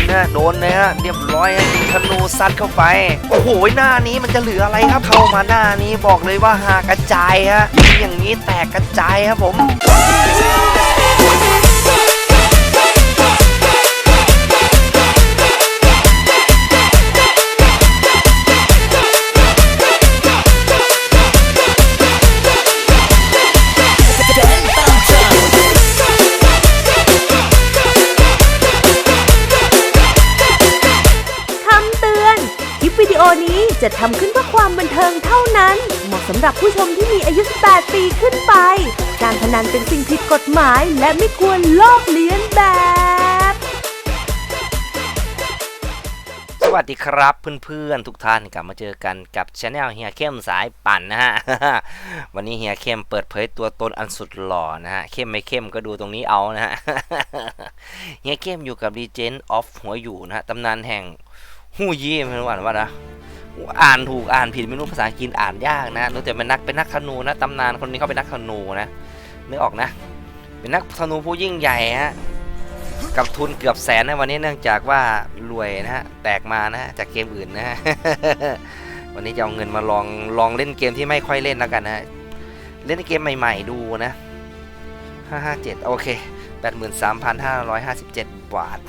นฮะโดนเลยฮะเรียบร้อยฮะยิงธนูซัดเข้าไป โอ้โหหน้านี้มันจะเหลืออะไรครับเข้ามาหน้านี้บอกเลยว่าหากระจายฮะยิงอย่างนี้แตกกระจายครับผม จะทำขึ้นเพื่อความบันเทิงเท่านั้น เหมาะสำหรับผู้ชมที่มีอายุ 18 ปีขึ้นไป การพนันเป็นสิ่งผิดกฎหมาย และไม่ควรลอกเลียนแบบ สวัสดีครับเพื่อนๆทุกท่านกลับมาเจอกันกับช anel เฮียเข้มสายปั่นนะฮะ วันนี้เฮียเข้มเปิดเผยตัวตนอันสุดหล่อนะฮะ เข้มไม่เข้มก็ดูตรงนี้เอานะฮะ เฮียเข้มอยู่กับ Legend of หัวอยู่นะฮะตำนานแห่งฮู้ยี่ไม่รู้อ่านว่านะ อ่านถูกอ่านผิดไม่รู้ภาษาอังกฤษอ่านยากนะรู้แต่เป็นนักเป็นนักธนูนะตำนานคนนี้เขาเป็นนักธนูนะนึกออกนะ เป็นนักธนูผู้ยิ่งใหญ่ฮะกับทุนเกือบแสนนะวันนี้เนื่องจากว่ารวยนะฮะแตกมานะฮะจากเกมอื่นนะฮะวันนี้จะเอาเงินมาลองลองเล่นเกมที่ไม่ค่อยเล่นแล้วกันนะฮะเล่นเกมใหม่ๆดูนะ557โอเค83,557 บาท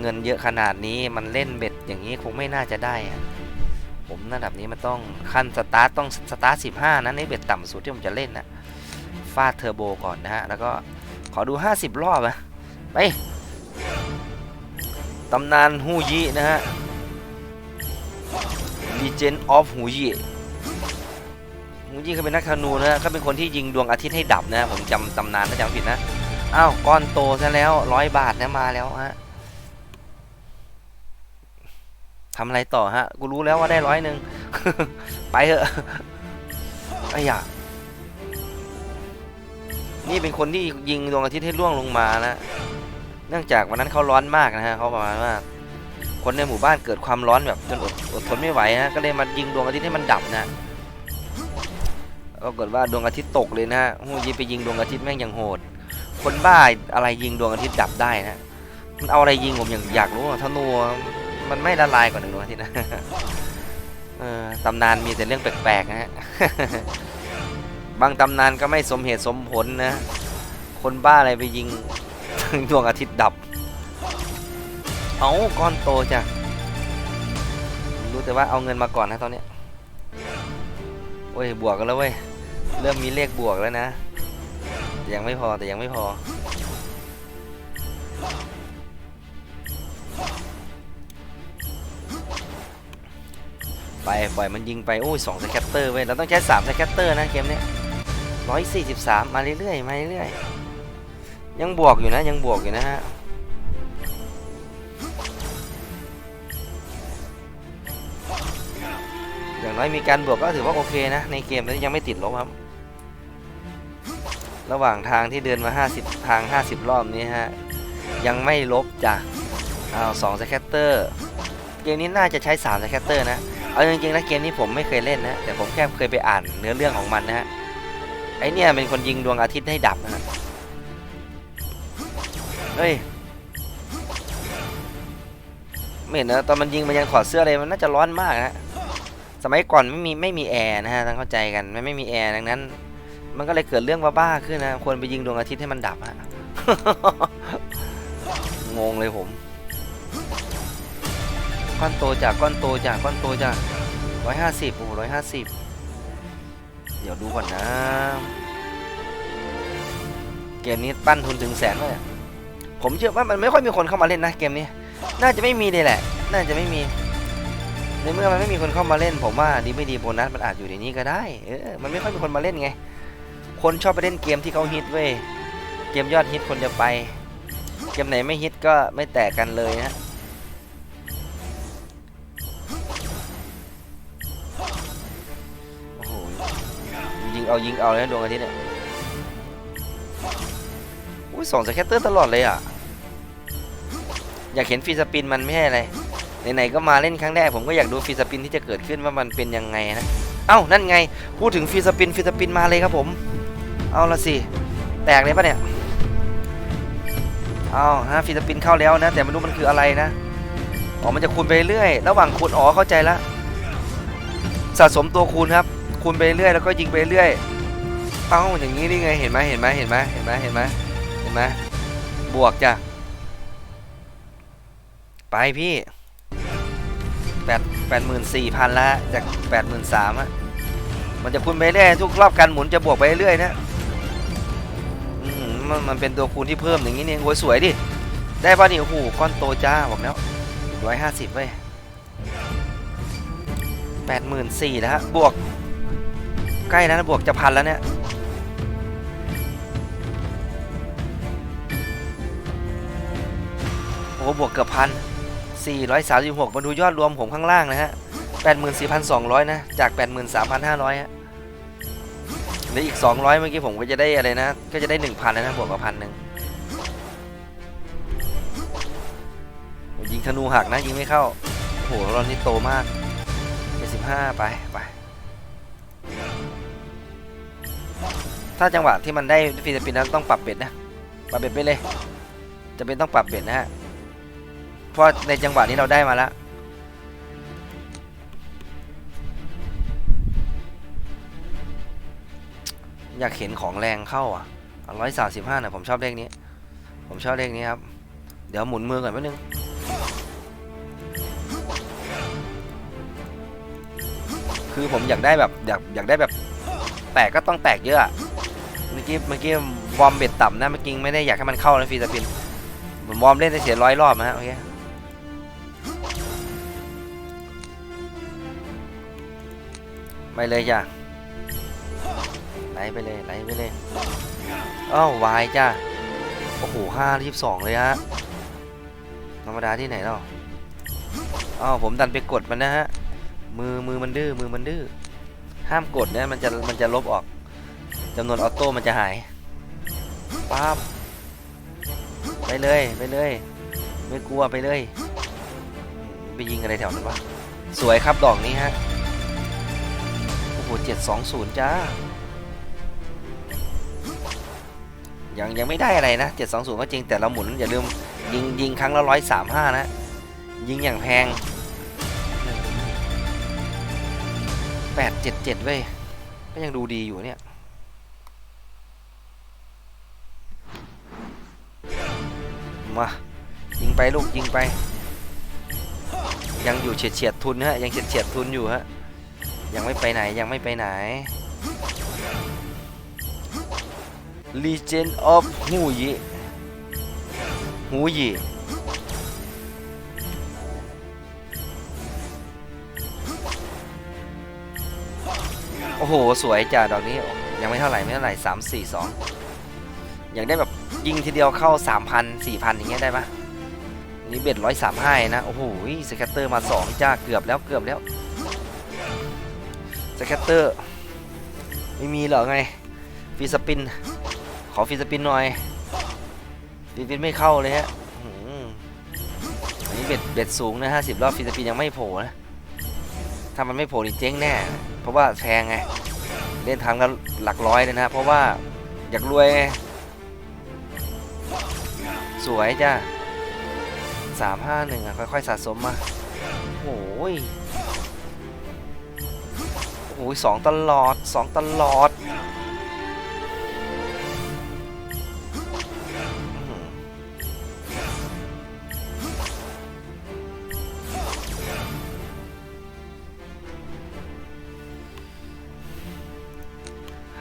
เงินเยอะขนาดนี้มันเล่นเบ็ดอย่างนี้คงไม่น่าจะได้อะ ผมระดับนี้มันต้องขั้นสตาร์ทต้องสตาร์ท15นะนี่เบ็ดต่ำสุดที่ผมจะเล่นนะฟาดเทอร์โบก่อนนะฮะ แล้วก็ขอดู 50 รอบนะไปตำนานฮูยินะฮะ Legend of ฮูยิฮูยิเขาเป็นนักธนูนะฮะเขาเป็นคนที่ยิงดวงอาทิตย์ให้ดับนะผมจำตำนานถ้าจำไม่ผิดนะอ้าวก้อนโตซะแล้วร้อยบาทนะมาแล้วฮะ ทำอะไรต่อฮะ กูรู้แล้วว่าได้ร้อยหนึ่ง ไปเถอะไอ้ยานี่เป็นคนที่ยิงดวงอาทิตย์ให้ล่วงลงมานะ เนื่องจากวันนั้นเขาร้อนมากนะฮะเขาประมาณว่า คนในหมู่บ้านเกิดความร้อนแบบจนอดอดทนไม่ไหวนะก็เลยมายิงดวงอาทิตย์ให้มันดับนะปรากฏว่าดวงอาทิตย์ตกเลยนะฮะโอ้ยไปยิงดวงอาทิตย์แม่งยังโหด คนบ้าอะไรยิงดวงอาทิตย์ดับได้นะ มันเอาอะไรยิงผมอย่างอยากรู้อะธนู มันไม่ละลายกว่าหนึ่งดวงอาทิตย์นะเออตำนานมีแต่เรื่องแปลกๆนะฮะบางตำนานก็ไม่สมเหตุสมผลนะ คนบ้าอะไรไปยิงดวงอาทิตย์ดับ เอาก้อนโตจ้ะ รู้แต่ว่าเอาเงินมาก่อนนะตอนเนี้ยโอ้ยบวกกันแล้วเว้ย เริ่มมีเลขบวกแล้วนะ ยังไม่พอแต่ยังไม่พอ ไปปล่อยมันยิงไปโอ้ยสองสแคตเตอร์เว้ยเราต้องใช้สามสแคตเตอร์นะเกมนี้ร้อยสี่สิบสามมาเรื่อยๆมาเรื่อยๆยังบวกอยู่นะยังบวกอยู่นะฮะอย่างน้อยมีการบวกก็ถือว่าโอเคนะในเกมนี้ยังไม่ติดลบครับ ระหว่างทางที่เดินมา 50 ทาง 50 รอบนี้ฮะยังไม่ลบจ้ะเอาสองสแคตเตอร์เกมนี้น่าจะใช้3สแคตเตอร์นะ เอาจริงๆแล้วเกมนี้ผมไม่เคยเล่นนะแต่ผมแค่เคยไปอ่านเนื้อเรื่องของมันนะฮะไอเนี่ยเป็นคนยิงดวงอาทิตย์ให้ดับนะฮะเฮ้ยไม่เห็นนะตอนมันยิงมันยังถอดเสื้อเลยมันน่าจะร้อนมากนะสมัยก่อนไม่มีไม่มีแอร์นะฮะต้องเข้าใจกันไม่ไม่มีแอร์ดังนั้น มันก็เลยเกิดเรื่องบ้าๆขึ้นนะควรไปยิงดวงอาทิตย์ให้มันดับฮะงงเลยผม ก้อนโตจากก้อนโตจากก้อนโตจากร้อยห้าสิบโอ้ร้อยห้าสิบเดี๋ยวดูก่อนนะ เกมนี้ปั้นทุนถึงแสนเลยผมเชื่อว่ามันไม่ค่อยมีคนเข้ามาเล่นนะเกมนี้ น่าจะไม่มีเลยแหละ น่าจะไม่มี ในเมื่อมันไม่มีคนเข้ามาเล่น ผมว่าดีไม่ดีโบนัสมันอาจอยู่ในนี้ก็ได้ เออ มันไม่ค่อยมีคนมาเล่นไง คนชอบไปเล่นเกมที่เขาฮิตเว้ย เกมยอดฮิตคนจะไป เกมไหนไม่ฮิตก็ไม่แตกกันเลยนะ เอายิงเอาเลยนะดวงอาทิตย์เนี่ยอุ้ยสองสแคตเตอร์ตลอดเลยอะ อยากเห็นฟีสปินมันไม่ใช่อะไรไหนๆก็มาเล่นครั้งแรกผมก็อยากดูฟีสปินที่จะเกิดขึ้นว่ามันเป็นยังไงนะเอ้านั่นไง พูดถึงฟีสปินฟีสปินมาเลยครับผม เอาละสิ แตกเลยปะเนี่ยเอาฮะฟิลิปปินเข้าแล้วนะ แต่ไม่รู้มันคืออะไรนะอ๋อมันจะคูณไปเรื่อย ระหว่างคูณอ๋อเข้าใจละสะสมตัวคูณครับ คูณไปเรื่อยแล้วก็ยิงไปเรื่อยเอ้าอย่างนี้นี่ไงเห็นไหมเห็นไหมเห็นไหมเห็นไหมเห็นไหมเห็นไหมบวกจ้ะไปพี่แปดแปดหมื่นสี่พันละจากแปดหมื่นสามอะมันจะคูณไปเรื่อยทุกรอบการหมุนจะบวกไปเรื่อยนะมันมันเป็นตัวคูณที่เพิ่มอย่างนี้เนี่ยโอ้ยสวยดิได้ป่ะนี่โอ้โหก้อนโตจ้าบอกแล้วร้อยห้าสิบเว้ยแปดหมื่นสี่แล้วฮะบวก ใกล้แล้วนะบวกจะพันแล้วเนี่ยโอ้บวกเกือบพันสี่ร้อยสามสิบหกมาดูยอดรวมผมข้างล่างนะฮะแปดหมื่นสี่พันสองร้อยนะ จากแปดหมื่นสามพันห้าร้อยฮะแล้วอีก 200 เมื่อกี้ผมก็จะได้อะไรนะ ก็จะได้ 1,000 แล้วนะ บวกกับพันหนึ่งยิงธนูหักนะ ยิงไม่เข้า โอ้โหเรานี่โตมาก75ไป ไป ถ้าจังหวะที่มันได้ฟิลิปปินส์นั้นต้องปรับเบ็ดนะ ปรับเบ็ดไปเลย จะเป็นต้องปรับเบ็ดนะฮะ เพราะในจังหวะนี้เราได้มาแล้วอยากเห็นของแรงเข้าอะร้อยสามสิบห้านะผมชอบเลขนี้ ผมชอบเลขนี้ครับ เดี๋ยวหมุนมือก่อนแป๊บนึง คือผมอยากได้แบบอยากอยากได้แบบ แตกก็ต้องแตกเยอะ มื่อกี้เมื่อกี้วอร์มเบ็ดต่ำนะเมื่อกี้ไม่ได้อยากให้มันเข้านะฟีสปินผมวอร์มเล่นได้เสียร้อยรอบนะฮะโอเคไปเลยจ้ะไหลไปเลยไหลไปเลยอ้าววายจ้าโอ้โหห้ารีบสองเลยฮะธรรมดาที่ไหนเนาะอ้าวผมดันไปกดมันนะฮะมือมือมันดื้อมือมันดื้อห้ามกดนะมันจะมันจะลบออก จำนวนออโต้มันจะหายปั๊บไปเลยไปเลย ไม่กลัวไปเลย ไปยิงอะไรแถวนั้นวะสวยครับดอกนี้ฮะโอ้โหเจ็ดสองศูนย์จ้ายังยังไม่ได้อะไรนะเจ็ดสองศูนย์ก็จริงแต่เราหมุนอย่าลืมยิงยิงครั้งละร้อยสามห้านะ ยิงอย่างแพงแปดเจ็ดเจ็ดเว้ยก็ยังดูดีอยู่เนี่ย มายิงไปลูกยิงไป ยังอยู่เฉียดเฉียดทุนฮะยังเฉียดเฉียดทุนอยู่ฮะยังไม่ไปไหนยังไม่ไปไหน Legend of หูยิหูยิโอ้โห สวยจ้าดอกนี้ ยังไม่เท่าไหร่ ไม่เท่าไหร่สามสี่สองยากได้แบบยิงทีเดียวเข้าสามพันสี่พันอย่างเงี้ยได้ปะนี่เบ็ดร้อยสามห้านะ โอ้โหสแคตเตอร์มาสองจ้าเกือบแล้วเกือบแล้วสแคตเตอร์ ไม่มีเหรอไงฟีสปิน ขอฟีสปินหน่อยฟีสปินไม่เข้าเลยฮะอันนี้เบ็ดเบ็ดสูงนะห้าสิบรอบฟีสปินยังไม่โผล่นะ ถ้ามันไม่โผล่นี่เจ๊งแน่ เพราะว่าแพงไง เล่นทางละหลักร้อยเลยนะ เพราะว่าอยากรวยไง สวยจ้าสามห้าหนึ่งอะ ค่อยๆ สะสมมาโอ้ยโอ้ยสองตลอดสองตลอด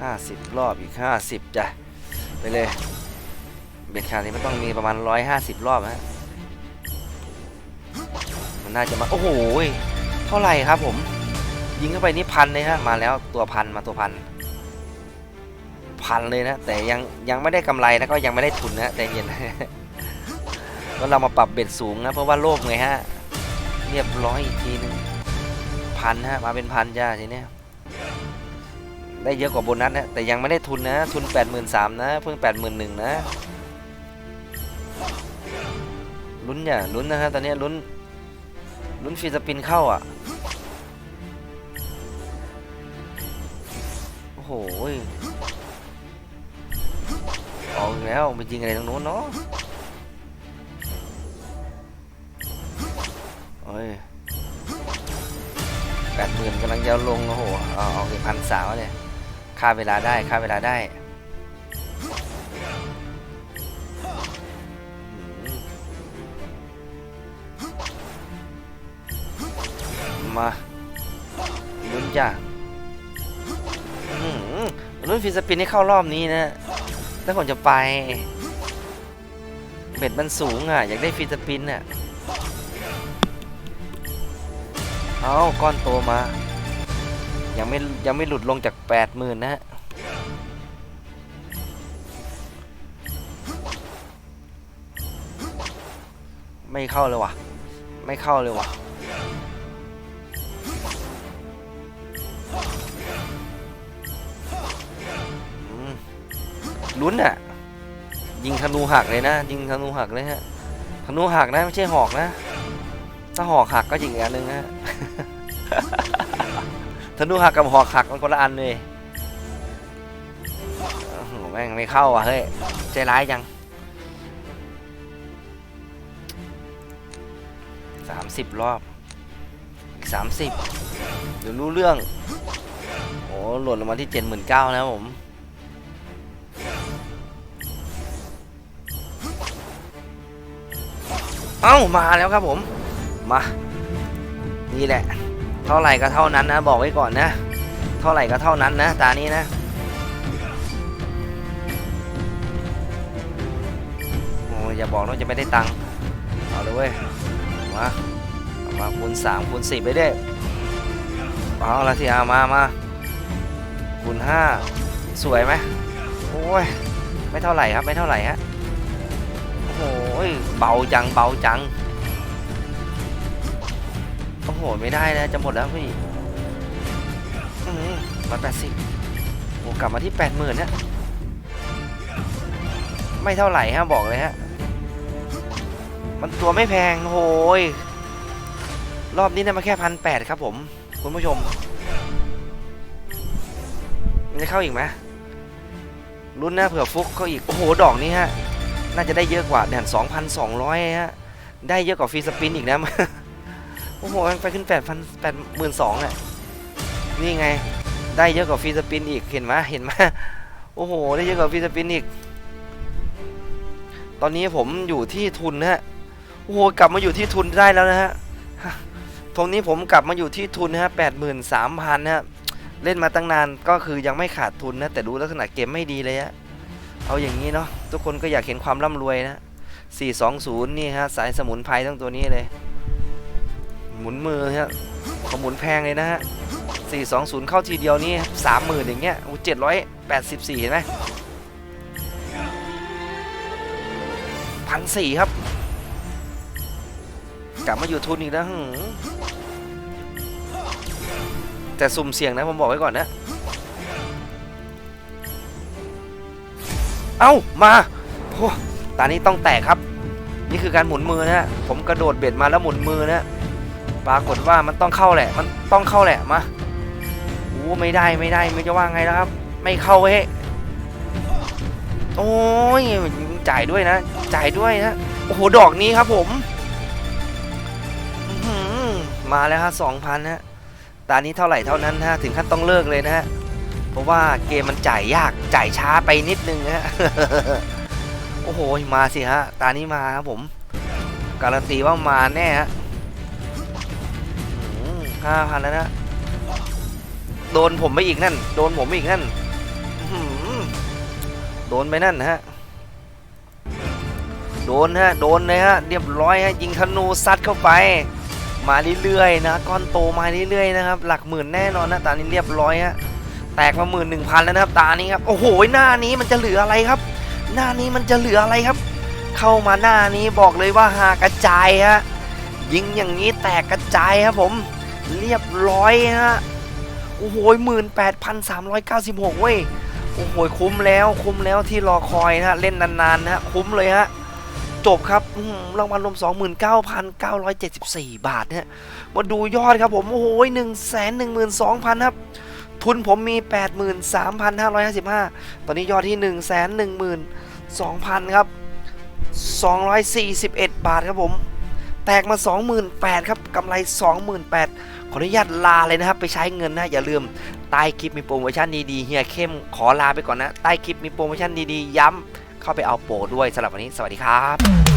ห้าสิบรอบอีกห้าสิบจ้ะ ไปเลย เบ็ดขานี้มันต้องมีประมาณร้อยห้าสิบรอบฮะมันน่าจะมา โอ้โห เท่าไหร่ครับผม ยิงเข้าไปนี่พันเลยฮะ มาแล้วตัวพันมาตัวพัน พันเลยนะ แต่ยังยังไม่ได้กำไรนะก็ยังไม่ได้ทุนนะใจเย็นก็เรามาปรับเบ็ดสูงนะ เพราะว่าโลภไงฮะ เรียบร้อยอีกทีนึงพันฮะ มาเป็นพันจ้าทีเนี้ยได้เยอะกว่าโบนัสนะแต่ยังไม่ได้ทุนนะ ทุน 8 3 0 0 0นะ เพิ่ง 81,000นะ ลุ้นอย่าลุ้นนะครับตอนนี้ลุ้นลุ้นฟีสปินเข้าอะ โอ้โหออกแล้วไปยิงอะไรตรงโน้นเนาะโอ้ยแปดหมื่นกำลังจะลงโอ้โหเอาเอาเงิพันสาวเนี่ยค่าเวลาได้ค่าเวลาได้ มาลุ้นจ้ะลุ้นฟิลิปปินส์ให้เข้ารอบนี้นะแล้วผมจะไป เบ็ดมันสูงอะ อยากได้ฟิลิปปินอะ เอาก้อนโตมา ยังไม่ยังไม่หลุดลงจากแปดหมื่นนะฮะไม่เข้าเลยว่ะ ไม่เข้าเลยว่ะ ลุ้นอะ ยิงธนูหักเลยนะ ยิงธนูหักเลยฮะธนูหักนะไม่ใช่หอกนะ ถ้าหอกหักก็อีกอันหนึ่งฮะธนูหักกับหอกหักมันคนละอันเลยโหแม่งไม่เข้าอะเฮ้ยใจร้ายจังสามสิบรอบอีกสามสิบเดี๋ยวรู้เรื่อง โอ้หล่นลงมาที่เจ็ดหมื่นเก้าแล้วผม เอ้ามาแล้วครับผมมานี่แหละ เท่าไหร่ก็เท่านั้นนะ บอกไว้ก่อนนะ เท่าไหร่ก็เท่านั้นนะ ตานี้นะโอ้ยอย่าบอกว่าจะไม่ได้ตังค์เอาเลยเว้ยมาเอามาคูณสามคูณสี่ไปเด้เอาละสิเอามามาคูณห้าสวยไหมโอ้ยไม่เท่าไหร่ครับไม่เท่าไหร่ฮะ โอ้โหเบาจังเบาจังโอ้โหไม่ได้นะจะหมดแล้วพี่ร้อยแปดสิบโอ้กลับมาที่แปดหมื่นนะไม่เท่าไหร่ฮะบอกเลยฮะ มันตัวไม่แพงโอ้ยรอบนี้เนี่ยมาแค่พันแปดครับผม คุณผู้ชม มันจะเข้าอีกไหมรุ่นหน้าเผื่อฟุกเข้าอีก โอ้โห ดอกนี้ฮะ น่าจะได้เยอะกว่าแดน2,200ฮะได้เยอะกว่าฟรีสปินอีกนะโอ้โหไปขึ้น8 0 0 0 8 2 0 0 0อะนี่ไงได้เยอะกว่าฟรีสปินอีกเห็นไหมเห็นไหมโอ้โหได้เยอะกว่าฟรีสปินอีก ตอนนี้ผมอยู่ที่ทุนนะฮะโอ้โหกลับมาอยู่ที่ทุนได้แล้วนะฮะตรงนี้ผมกลับมาอยู่ที่ทุนนะฮะแปดหมื่นสามพันนะฮะเล่นมาตั้งนานก็คือยังไม่ขาดทุนนะแต่ดูลักษณะเกมไม่ดีเลยฮะ เอาอย่างนี้เนาะทุกคนก็อยากเห็นความร่ำรวยนะ 420 นี่ฮะ สายสมุนไพรทั้งตัวนี้เลย หมุนมือฮะขอหมุนแพงเลยนะฮะ 420 เข้าทีเดียวนี่30,000 อย่างเงี้ยโอ้784 เห็นไหมพันสี่ครับ กลับมาอยู่ทุนอีกแล้วแต่สุ่มเสี่ยงนะ ผมบอกไว้ก่อนนะ เอ้ามาโอ้ตานี้ต้องแตกครับ นี่คือการหมุนมือนะ ผมกระโดดเบ็ดมาแล้วหมุนมือนะปรากฏว่ามันต้องเข้าแหละ มันต้องเข้าแหละมาโอ้ไม่ได้ไม่ได้ไม่จะว่าไงแล้วครับ ไม่เข้าเฮ้ยโอ้ยจ่ายด้วยนะ จ่ายด้วยนะโอ้โหดอกนี้ครับผมมาแล้วฮะสองพันฮะตานี้เท่าไหร่เท่านั้นฮะถึงขั้นต้องเลิกเลยนะฮะ เพราะว่าเกมมันจ่ายยากจ่ายช้าไปนิดนึงฮะโอ้โหมาสิฮะตานี้มาครับผมการันตีว่ามาแน่ฮะห้าพันแล้วนะโดนผมไปอีกนั่น โดนผมไปอีกนั่นโดนไปนั่นฮะ โดนฮะ โดนเลยฮะ เรียบร้อยฮะ ยิงธนูซัดเข้าไป มาเรื่อยๆนะ ก้อนโตมาเรื่อยๆนะครับ หลักหมื่นแน่นอนนะตานี้เรียบร้อยฮะ แตกมาหมื่นหนึ่งพันแล้วนะครับตานี้ครับโอ้โหหน้านี้มันจะเหลืออะไรครับ หน้านี้มันจะเหลืออะไรครับ เข้ามาหน้านี้บอกเลยว่าหากระจายฮะยิงอย่างนี้แตกกระจายครับผมเรียบร้อยฮะโอ้โหหมื่นแปดพันสามร้อยเก้าสิบหกเว้ยโอ้โหคุ้มแล้วคุ้มแล้วที่รอคอยนะฮะเล่นนานๆนะฮะคุ้มเลยฮะจบครับอื้อหือรางวัลรวม 29,974 บาทเนี่ยมาดูยอดครับผม โอ้โห1 1 2 0 0 0 ครับ ทุนผมมี 83,555 ตอนนี้ยอดที่ 1 1 2 0 0 0 ครับ 241 บาทครับผม แตกมา 28,000 ครับกำไร 28,000 ขออนุญาตลาเลยนะครับ ไปใช้เงินนะ อย่าลืม ใต้คลิปมีโปรโมชั่นดีๆเฮียเข้มขอลาไปก่อนนะ ใต้คลิปมีโปรโมชั่นดีๆ ย้ำเข้าไปเอาโปรด้วยสำหรับวันนี้ สวัสดีครับ